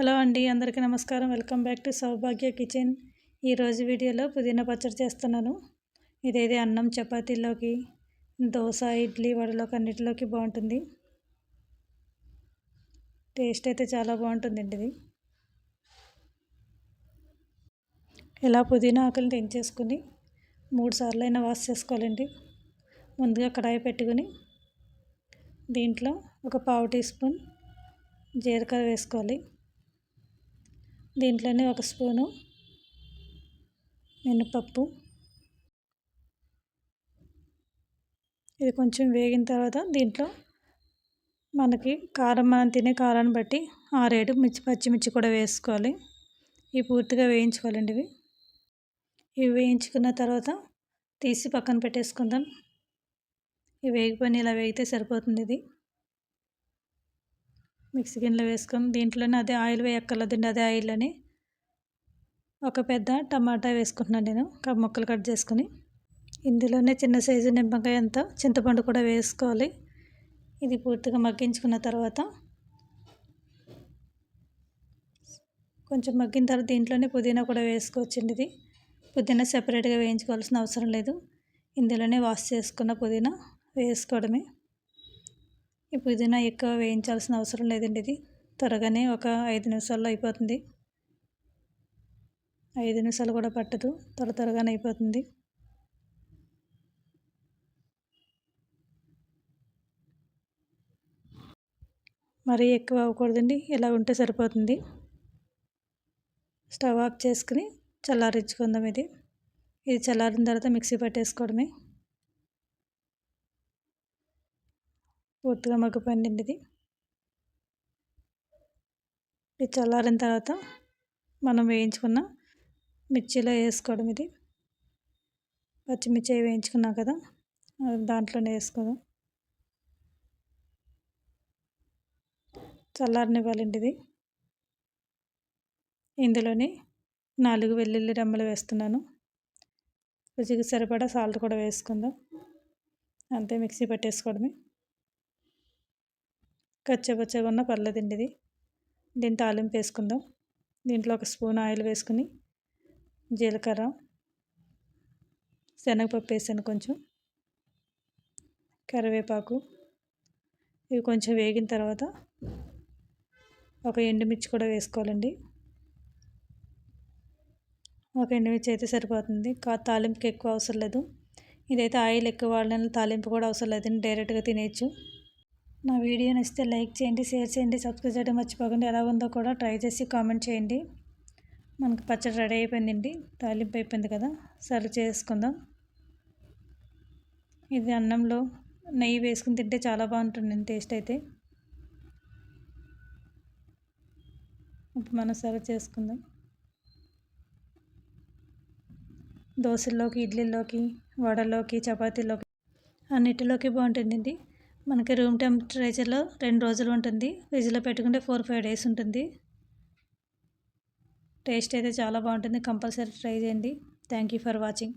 Hello అండి అందరికీ నమస్కారం. Welcome back to Soubhagya kitchen. ఈరోజు వీడియోలో పుదీనా పచ్చడి చేస్తున్నాను. ఇదేది అన్నం చపాతీలోకి దోశ ఇడ్లీ వడలోకి అన్నిటిలోకి బాగుంటుంది. టేస్ట్ అయితే చాలా బాగుంటుందండి ఇది. ఇలా పుదీనా ఆకులు తెంచేసుకుని మూడు సార్లు అయినా వాష్ చేసుకోవాలండి. ముందుగా కడాయి పెట్టుకుని దీంట్లో ఒక పావు టీ స్పూన్ జీలకర్ర వేసుకోవాలి. దీంట్లోనే ఒక స్పూను మినపప్పు. ఇది కొంచెం వేగిన తర్వాత దీంట్లో మనకి కారం మనం తినే కారాన్ని బట్టి ఆరేడు మిర్చి పచ్చిమిర్చి కూడా వేసుకోవాలి. ఇవి పూర్తిగా వేయించుకోవాలండి ఇవి. ఇవి వేయించుకున్న తర్వాత తీసి పక్కన పెట్టేసుకుందాం. ఇవి వేగిపోయిన ఇలా వేగితే సరిపోతుంది ఇది. మిక్సీ గిన్నెలో వేసుకొని దీంట్లోనే అదే ఆయిల్ వేయక్కర్లేదండి అదే ఆయిల్ అని ఒక పెద్ద టమాటా వేసుకుంటున్నాను నేను ముక్కలు కట్ చేసుకుని. ఇందులోనే చిన్న సైజు నిమ్మకాయ అంత చింతపండు కూడా వేసుకోవాలి. ఇది పూర్తిగా మగ్గించుకున్న తర్వాత కొంచెం మగ్గిన తర్వాత దీంట్లోనే పుదీనా కూడా వేసుకోవచ్చండి ఇది. పుదీనా సెపరేట్గా వేయించుకోవాల్సిన అవసరం లేదు. ఇందులోనే వాష్ చేసుకున్న పుదీనా వేసుకోవడమే. ఈ పుదీనా ఎక్కువ వేయించాల్సిన అవసరం లేదండి ఇది. త్వరగానే ఒక ఐదు నిమిషాల్లో అయిపోతుంది. ఐదు నిమిషాలు కూడా పట్టదు. త్వర త్వరగానే అయిపోతుంది. మరీ ఎక్కువ అవ్వకూడదండి. ఇలా ఉంటే సరిపోతుంది. స్టవ్ ఆఫ్ చేసుకుని చల్లారించుకుందాం ఇది. ఇది చల్లారిన తర్వాత మిక్సీ పట్టేసుకోవడమే. పూర్తిగా మగ్గిపోయిందండి ఇది ఇది చల్లారిన తర్వాత మనం వేయించుకున్న మిర్చిలో వేసుకోవడం ఇది. పచ్చిమిర్చి వేయించుకున్నాం కదా దాంట్లోనే వేసుకోదాం చల్లారనివ్వాలండి ఇది. ఇందులోని నాలుగు వెల్లుల్లి రెమ్మలు వేస్తున్నాను. రుచికి సరిపడా సాల్ట్ కూడా వేసుకుందాం. అంతే మిక్సీ పట్టేసుకోవడమే. కచ్చపచ్చగా ఉన్న పర్లేదండి ఇది. దీన్ని తాలింపు వేసుకుందాం. దీంట్లో ఒక స్పూన్ ఆయిల్ వేసుకుని జీలకర్ర శనగపప్పు వేసాను కొంచెం కరివేపాకు. ఇవి కొంచెం వేగిన తర్వాత ఒక ఎండుమిర్చి కూడా వేసుకోవాలండి. ఒక ఎండుమిర్చి అయితే సరిపోతుంది. కా తాలింపుకి ఎక్కువ అవసరం లేదు. ఇదైతే ఆయిల్ ఎక్కువ వాడిన తాలింపు కూడా అవసరం లేదండి. డైరెక్ట్గా తినేయచ్చు. నా వీడియో నచ్చితే లైక్ చేయండి షేర్ చేయండి సబ్స్క్రైబ్ చేయడం మర్చిపోకండి. ఎలా ఉందో కూడా ట్రై చేసి కామెంట్ చేయండి. మనకు పచ్చడి రెడీ అయిపోయిందండి. తాలింపు అయిపోయింది కదా సర్వ్ చేసుకుందాం. ఇది అన్నంలో నెయ్యి వేసుకుని తింటే చాలా బాగుంటుందండి టేస్ట్ అయితే. ఇప్పుడు మనం సర్వ్ చేసుకుందాం. దోశల్లోకి ఇడ్లీలోకి వడలోకి చపాతీలోకి అన్నిటిలోకి బాగుంటుందండి. మనకి రూమ్ టెంపరేచర్లో రెండు రోజులు ఉంటుంది. ఫ్రిడ్జ్లో పెట్టుకుంటే ఫోర్ ఫైవ్ డేస్ ఉంటుంది. టేస్ట్ అయితే చాలా బాగుంటుంది. కంపల్సరీ ట్రై చేయండి. Thank you for watching.